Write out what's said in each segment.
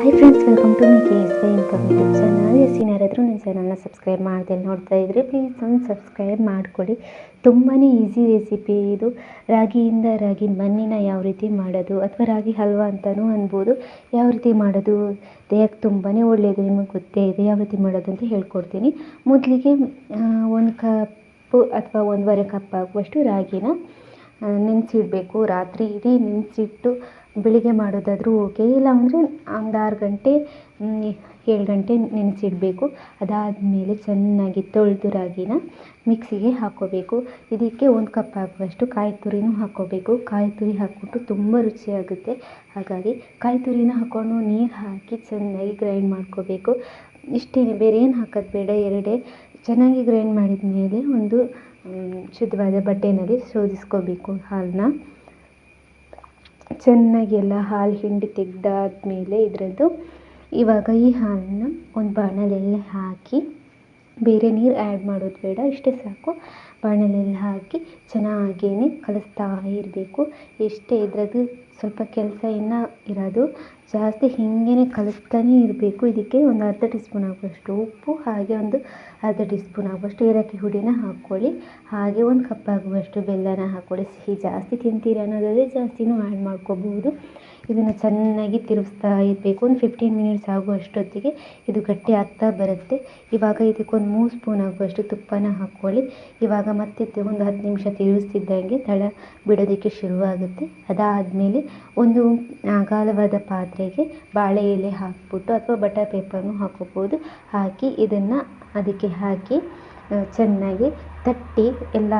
Hi friends welcome to my K S Y income YouTube channel S ಏನಾರಾದರೂ ನನ್ನ ಚಾನಲ್ನ subscribe ಮಾಡಿದೆ ನೋಡ್ತಾ ಇದ್ದರೆ ಪ್ಲೀಸ್ ಒಂದು ಸಬ್ಸ್ಕ್ರೈಬ್ ಮಾಡಿಕೊಡಿ ತುಂಬಾ ಈಸಿ ರೆಸಿಪಿ ಇದು. ರಾಗಿಯಿಂದ ರಾಗಿ ಮಣ್ಣಿನ ಯಾವ ರೀತಿ ಮಾಡೋದು ಅಥವಾ ರಾಗಿ ಹಲ್ವಾ ಅಂತಲೂ ಅನ್ಬೋದು. ಯಾವ ರೀತಿ ಮಾಡೋದು? ದೇಹಕ್ಕೆ ತುಂಬಾ ಒಳ್ಳೆಯದು ನಿಮಗೆ ಗೊತ್ತೇ ಇದೆ, ಯಾವ ರೀತಿ ಮಾಡೋದು ಅಂತ ಹೇಳ್ಕೊಡ್ತೀನಿ. ಮೊದಲಿಗೆ ಒಂದು ಕಪ್ಪು ಅಥವಾ ಒಂದೂವರೆ ಕಪ್ ಆಗುವಷ್ಟು ರಾಗಿನ ನೆನೆಸಿಡಬೇಕು. ರಾತ್ರಿ ಇಡೀ ನೆನೆಸಿಟ್ಟು ಬೆಳಿಗ್ಗೆ ಮಾಡೋದಾದರೂ ಓಕೆ ಇಲ್ಲ ಅಂದರೆ ಒಂದು ಆರು ಗಂಟೆ ಏಳು ಗಂಟೆ ನೆನೆಸಿಡಬೇಕು. ಅದಾದಮೇಲೆ ಚೆನ್ನಾಗಿ ತೊಳೆದು ರಾಗಿನ ಮಿಕ್ಸಿಗೆ ಹಾಕ್ಕೋಬೇಕು. ಇದಕ್ಕೆ ಒಂದು ಕಪ್ ಆಗುವಷ್ಟು ಕಾಯಿ ತುರಿನೂ ಹಾಕ್ಕೋಬೇಕು. ಕಾಯಿ ತುರಿ ಹಾಕಿಬಿಟ್ಟು ತುಂಬ ರುಚಿಯಾಗುತ್ತೆ. ಹಾಗಾಗಿ ಕಾಯಿ ತುರಿನ ಹಾಕ್ಕೊಂಡು ನೀರು ಹಾಕಿ ಚೆನ್ನಾಗಿ ಗ್ರೈಂಡ್ ಮಾಡ್ಕೋಬೇಕು. ಇಷ್ಟೇ ಬೇರೆ ಏನು ಹಾಕೋದು ಬೇಡ, ಎರಡೇ. ಚೆನ್ನಾಗಿ ಗ್ರೈಂಡ್ ಮಾಡಿದ ಮೇಲೆ ಒಂದು ಶುದ್ಧವಾದ ಬಟ್ಟೆಯಲ್ಲಿ ಶೋಧಿಸ್ಕೋಬೇಕು ಹಾಲನ್ನ ಚೆನ್ನಾಗಿ ಎಲ್ಲ ಹಾಲು ಹಿಂಡಿ ತೆಗೆದಾದ್ಮೇಲೆ ಇದರದ್ದು ಇವಾಗ ಈ ಹಾಲನ್ನ ಒಂದು ಬಾಣಲೆಯಲ್ಲಿ ಹಾಕಿ ಬೇರೆ ನೀರು ಆ್ಯಡ್ ಮಾಡೋದು ಬೇಡ, ಇಷ್ಟೇ ಸಾಕು. ಬಾಣಲೆಯಲ್ಲಿ ಹಾಕಿ ಚೆನ್ನಾಗೇ ಕಲಿಸ್ತಾ ಇರಬೇಕು. ಎಷ್ಟೇ ಇದರದ್ದು ಸ್ವಲ್ಪ ಕೆಲಸ ಇನ್ನೂ ಇರೋದು, ಜಾಸ್ತಿ ಹೀಗೇ ಕಲಿಸ್ತಾನೇ ಇರಬೇಕು. ಇದಕ್ಕೆ ಒಂದು ಅರ್ಧ ಟೀ ಸ್ಪೂನ್ ಆಗುವಷ್ಟು ಉಪ್ಪು, ಹಾಗೆ ಒಂದು ಅರ್ಧ ಟೀ ಸ್ಪೂನ್ ಆಗುವಷ್ಟು ಏಲಕ್ಕಿ ಹುಡಿನ ಹಾಕ್ಕೊಳ್ಳಿ. ಹಾಗೆ ಒಂದು ಕಪ್ ಆಗುವಷ್ಟು ಬೆಲ್ಲನ ಹಾಕ್ಕೊಳ್ಳಿ. ಸಿಹಿ ಜಾಸ್ತಿ ತಿಂತೀರಿ ಅನ್ನೋದಾದರೆ ಜಾಸ್ತಿನೂ ಆ್ಯಡ್ ಮಾಡ್ಕೋಬೋದು. ಇದನ್ನು ಚೆನ್ನಾಗಿ ತಿರುಗಿಸ್ತಾ ಇರಬೇಕು. ಒಂದು ಫಿಫ್ಟೀನ್ ಮಿನಿಟ್ಸ್ ಆಗುವಷ್ಟೊತ್ತಿಗೆ ಇದು ಗಟ್ಟಿ ಆಗ್ತಾ ಬರುತ್ತೆ. ಇವಾಗ ಇದಕ್ಕೊಂದು ಮೂರು ಸ್ಪೂನ್ ಆಗುವಷ್ಟು ತುಪ್ಪನ ಹಾಕ್ಕೊಳ್ಳಿ. ಇವಾಗ ಮತ್ತೆ ಒಂದು ಹತ್ತು ನಿಮಿಷ ತಿರುಗಿಸ್ತಿದ್ದಂಗೆ ತಳ ಬಿಡೋದಕ್ಕೆ ಶುರುವಾಗುತ್ತೆ. ಅದಾದಮೇಲೆ ಒಂದು ಅಗಲವಾದ ಪಾತ್ರೆಗೆ ಬಾಳೆ ಎಲೆ ಹಾಕ್ಬಿಟ್ಟು ಅಥವಾ ಬಟರ್ ಪೇಪರ್ನು ಹಾಕೋಬೋದು ಹಾಕಿ ಇದನ್ನು ಅದಕ್ಕೆ ಹಾಕಿ ಚೆನ್ನಾಗಿ ತಟ್ಟಿ ಎಲ್ಲ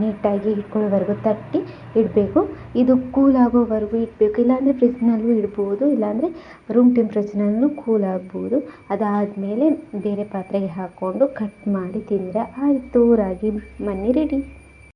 ನೀಟಾಗಿ ಇಟ್ಕೊಳ್ಳೋವರೆಗೂ ತಟ್ಟಿ ಇಡಬೇಕು. ಇದು ಕೂಲ್ ಆಗೋವರೆಗೂ ಇಡಬೇಕು. ಇಲ್ಲಾಂದರೆ ಫ್ರಿಜ್ನಲ್ಲೂ ಇಡ್ಬೋದು. ಇಲ್ಲಾಂದರೆ ರೂಮ್ ಟೆಂಪ್ರೇಚರ್ನಲ್ಲೂ ಕೂಲ್ ಆಗ್ಬೋದು. ಅದಾದಮೇಲೆ ಬೇರೆ ಪಾತ್ರೆಗೆ ಹಾಕ್ಕೊಂಡು ಕಟ್ ಮಾಡಿ ತಿಂದರೆ ಆಯಿತು. ರಾಗಿ ಮನೆ ರೆಡಿ